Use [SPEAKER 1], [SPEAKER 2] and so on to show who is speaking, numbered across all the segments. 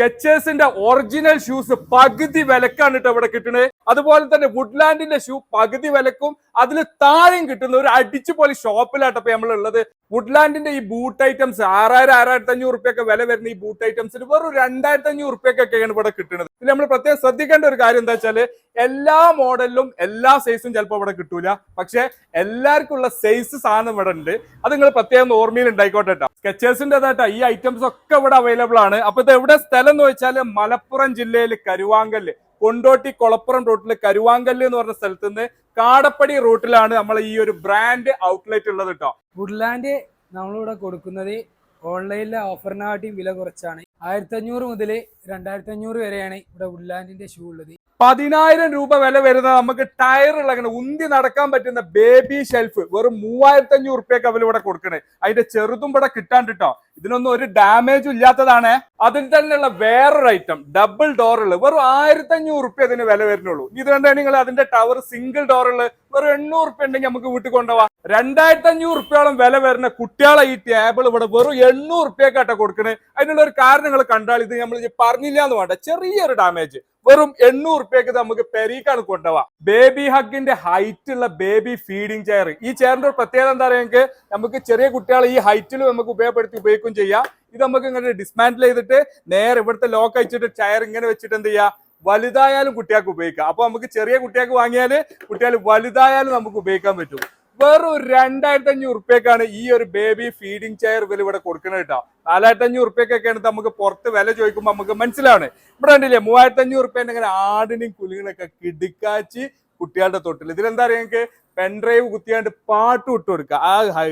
[SPEAKER 1] സ്കെച്ചേഴ്സിന്റെ original shoes പകുതി വിലക്കാണ് കേട്ടോ ഇവിടെ കിട്ടുന്നത് അതുപോലെ തന്നെ വുഡ്ലാൻഡിന്റെ ഷൂ പകുതി വിലക്കും. അതിൽ താഴെയും കിട്ടുന്ന ഒരു അടിച്ചുപൊളി ഷോപ്പിലാട്ടോ ഇപ്പൊ നമ്മളുള്ളത്. വുഡ്ലാൻഡിന്റെ ഈ ബൂട്ട് ഐറ്റംസ് ആറായിരം ആറായിരത്തി അഞ്ഞൂറ് റുപ്യൊക്കെ വില വരുന്ന ഈ ബൂട്ട് ഐറ്റംസിന് വെറും രണ്ടായിരത്തി അഞ്ഞൂറ് റുപ്യൊക്കെയാണ് ഇവിടെ കിട്ടുന്നത് പിന്നെ നമ്മൾ പ്രത്യേകം ശ്രദ്ധിക്കേണ്ട ഒരു കാര്യം എന്താ വെച്ചാൽ എല്ലാ മോഡലിലും എല്ലാ സൈസും ചിലപ്പോൾ ഇവിടെ കിട്ടൂല. പക്ഷെ എല്ലാവർക്കും ഉള്ള സൈസ് സാധനം ഇവിടെ ഉണ്ട്. അത് നിങ്ങൾ പ്രത്യേകം ഓർമ്മയിൽ ഉണ്ടായിക്കോട്ടെ കേട്ടോ സ്കെച്ചേഴ്സിന്റെതായിട്ടാ ഈ ഐറ്റംസ് ഒക്കെ ഇവിടെ അവൈലബിൾ ആണ്. അപ്പൊ ഇത് എവിടെ സ്ഥലം എന്ന് വെച്ചാൽ മലപ്പുറം ജില്ലയിൽ കരുവാങ്കൽ കൊണ്ടോട്ടി കൊളപ്പുറം റൂട്ടിൽ കരുവാങ്കൽ എന്ന് പറഞ്ഞ സ്ഥലത്ത് നിന്ന് കാടപ്പടി റൂട്ടിലാണ് നമ്മൾ ഈ ഒരു ബ്രാൻഡ് ഔട്ട്ലെറ്റ് ഉള്ളത് കേട്ടോ
[SPEAKER 2] വുഡ്ലാൻഡ് നമ്മളിവിടെ കൊടുക്കുന്നത് ഓൺലൈനിലെ ഓഫറിനാട്ടിയും വില കുറച്ചാണ്. ആയിരത്തി അഞ്ഞൂറ് മുതൽ രണ്ടായിരത്തി അഞ്ഞൂറ് വരെയാണ് ഇവിടെ വുഡ്ലാൻഡിന്റെ ഷൂ ഉള്ളത്.
[SPEAKER 1] പതിനായിരം രൂപ വില വരുന്ന നമുക്ക് ടയർ അങ്ങനെ ഉന്തി നടക്കാൻ പറ്റുന്ന ബേബി ഷെൽഫ് വെറും മൂവായിരത്തി അഞ്ഞൂറ് റുപ്യക്ക് അവർ ഇവിടെ കൊടുക്കണേ. അതിന്റെ ചെറുതും ഇവിടെ കിട്ടാണ്ട് ട്ടോ ഇതിനൊന്നും ഒരു ഡാമേജും ഇല്ലാത്തതാണ്. അതിൽ തന്നെയുള്ള വേറൊരു ഐറ്റം ഡബിൾ ഡോറുകൾ വെറും ആയിരത്തി അഞ്ഞൂറ് റുപ്യ അതിന് വില വരുന്നുള്ളൂ. ഇത് കണ്ടാൽ നിങ്ങൾ അതിന്റെ ടവർ സിംഗിൾ ഡോറുകൾ വെറും എണ്ണൂറ് റുപ്യ ഉണ്ടെങ്കിൽ നമുക്ക് വീട്ടിൽ കൊണ്ടുപോവാം. രണ്ടായിരത്തി അഞ്ഞൂറ് റുപ്യോളം വില വരുന്ന കുട്ടികളെ ഈ ടേബിൾ ഇവിടെ വെറും എണ്ണൂറ് റുപ്യക്കാട്ട കൊടുക്കണേ. അതിനുള്ള ഒരു കാരണം നിങ്ങൾ കണ്ടാൽ ഇത് നമ്മൾ പറഞ്ഞില്ല എന്ന് വേണ്ട. ചെറിയൊരു ഡാമേജ് വെറും എണ്ണൂറ് റുപ്യക്ക് നമുക്ക് പെരീക്കാണ് കൊണ്ടുപോവാം. ബേബി ഹഗിന്റെ ഹൈറ്റ് ഉള്ള ബേബി ഫീഡിംഗ് ചെയർ ഈ ചെയറിന്റെ ഒരു പ്രത്യേകത എന്താ പറയുക നമുക്ക് ചെറിയ കുട്ടികളെ ഈ ഹൈറ്റിൽ നമുക്ക് ഉപയോഗപ്പെടുത്തി ഉപയോഗിക്കുകയും ചെയ്യാം. ഇത് നമുക്ക് ഇങ്ങനെ ഡിസ്മാൻഡിൽ ചെയ്തിട്ട് നേരെ ഇവിടുത്തെ ലോക്ക് അയച്ചിട്ട് ചെയർ ഇങ്ങനെ വെച്ചിട്ട് എന്ത് ചെയ്യാം? വലുതായാലും കുട്ടികൾക്ക് ഉപയോഗിക്കാം. അപ്പൊ നമുക്ക് ചെറിയ കുട്ടികൾക്ക് വാങ്ങിയാൽ കുട്ടികൾ വലുതായാലും നമുക്ക് ഉപയോഗിക്കാൻ പറ്റും. വെറും രണ്ടായിരത്തി അഞ്ഞൂറ് റുപ്യക്കാണ് ഈ ഒരു ബേബി ഫീഡിംഗ് ചെയർ വില ഇവിടെ കൊടുക്കുന്നത് കേട്ടോ നാലായിരത്തി അഞ്ഞൂറ് റുപ്യക്കൊക്കെയാണ് നമുക്ക് പുറത്ത് വില ചോദിക്കുമ്പോൾ നമുക്ക് മനസ്സിലാണ്. ഇവിടെ കണ്ടില്ലേ മൂവായിരത്തി അഞ്ഞൂറ് ഇങ്ങനെ ആടിനെയും കുലികളൊക്കെ കിടുക്കാച്ചി കുട്ടികളുടെ തൊട്ടിൽ. ഇതിലെന്താ അറിയാം നിങ്ങൾക്ക്? പെൻഡ്രൈവ് കുത്തിയാണ്ട് പാട്ട് ഇട്ട് കൊടുക്കുക ആ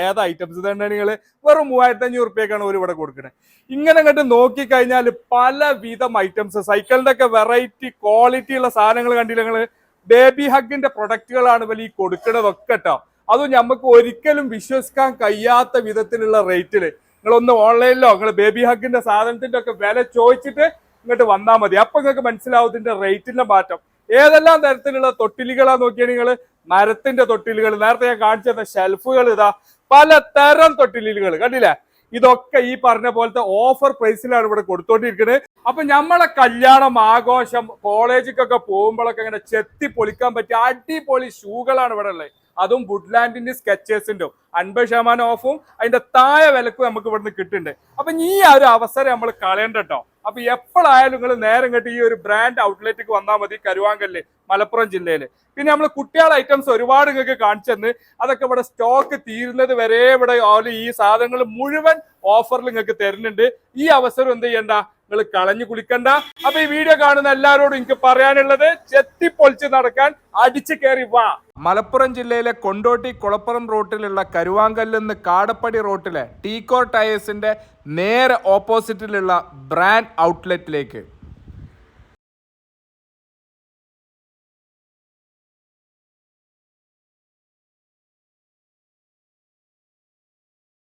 [SPEAKER 1] ഏത് ഐറ്റംസ് തന്നെ നിങ്ങൾ? വെറും മൂവായിരത്തി അഞ്ഞൂറ് റുപ്യക്കാണ് ഒരു ഇവിടെ കൊടുക്കുന്നത് ഇങ്ങനെ അങ്ങോട്ട് നോക്കിക്കഴിഞ്ഞാൽ പലവിധം ഐറ്റംസ് സൈക്കിളിന്റെ ഒക്കെ വെറൈറ്റി ക്വാളിറ്റി ഉള്ള സാധനങ്ങൾ കണ്ടില്ല നിങ്ങൾ ബേബി ഹഗിന്റെ പ്രൊഡക്റ്റുകളാണ് ഇവർ ഈ കൊടുക്കുന്നതൊക്കെ കേട്ടോ അതും നമുക്ക് ഒരിക്കലും വിശ്വസിക്കാൻ കഴിയാത്ത വിധത്തിലുള്ള റേറ്റിൽ നിങ്ങളൊന്ന് ഓൺലൈനിലോ നിങ്ങൾ ബേബി ഹഗിന്റെ സാധനത്തിന്റെ ഒക്കെ വില ചോദിച്ചിട്ട് ഇങ്ങോട്ട് വന്നാൽ മതി. അപ്പൊ നിങ്ങൾക്ക് മനസ്സിലാവും ഇതിന്റെ റേറ്റിന്റെ മാറ്റം. ഏതെല്ലാം തരത്തിലുള്ള തൊട്ടിലുകളാ നോക്കിയാൽ നിങ്ങൾ മരത്തിന്റെ തൊട്ടിലുകൾ. നേരത്തെ ഞാൻ കാണിച്ചു തന്ന ഷെൽഫുകൾ ഇതാ. പല തരം തൊട്ടിലുകൾ. കണ്ടില്ലേ? ഇതൊക്കെ ഈ പറഞ്ഞ പോലത്തെ ഓഫർ പ്രൈസിലാണ് ഇവിടെ കൊടുത്തോണ്ടിരിക്കുന്നത് അപ്പൊ നമ്മളെ കല്യാണം ആഘോഷം കോളേജിക്കൊക്കെ പോകുമ്പോഴൊക്കെ ഇങ്ങനെ ചെത്തി പൊളിക്കാൻ പറ്റിയ അടിപൊളി ഷൂകളാണ് ഇവിടെ ഉള്ളത്. അതും വുഡ്ലാൻഡിന്റെ സ്കെച്ചേഴ്സിന്റെ അൻപത് ശതമാനം ഓഫും അതിന്റെ താഴെ വിലക്കും നമുക്ക് ഇവിടുന്ന് കിട്ടുന്നുണ്ട്. അപ്പൊ ഈ ആ ഒരു അവസരം നമ്മൾ കളയണ്ട കേട്ടോ അപ്പൊ എപ്പോഴായാലും നിങ്ങൾ നേരം കേട്ട് ഈ ഒരു ബ്രാൻഡ് ഔട്ട്ലെറ്റിക്ക് വന്നാൽ മതി കരുവാങ്കല്ല് മലപ്പുറം ജില്ലയിൽ പിന്നെ നമ്മൾ കുട്ടികളുടെ ഐറ്റംസ് ഒരുപാട് നിങ്ങൾക്ക് കാണിച്ചു തന്ന്. അതൊക്കെ ഇവിടെ സ്റ്റോക്ക് തീരുന്നത് വരെ ഇവിടെ ഈ സാധനങ്ങൾ മുഴുവൻ ഓഫറിൽ നിങ്ങൾക്ക് തരുന്നുണ്ട്. ഈ അവസരം എന്ത് ചെയ്യണ്ട? നിങ്ങൾ കളഞ്ഞു കുളിക്കണ്ട. അപ്പൊ ഈ വീഡിയോ കാണുന്ന എല്ലാവരോടും എനിക്ക് പറയാനുള്ളത് ചെത്തിപ്പൊളിച്ച് നടക്കാൻ അടിച്ചു കയറി വാ. മലപ്പുറം ജില്ലയിലെ കൊണ്ടോട്ടി കുളപ്പുറം റൂട്ടിലുള്ള കരുവാങ്കല്ലെന്ന് കാടപ്പടി റോട്ടിലെ ടീക്കോർ ടയേഴ്സിന്റെ നേരെ ഓപ്പോസിറ്റിലുള്ള ബ്രാൻഡ് ഔട്ട്ലെറ്റിലേക്ക്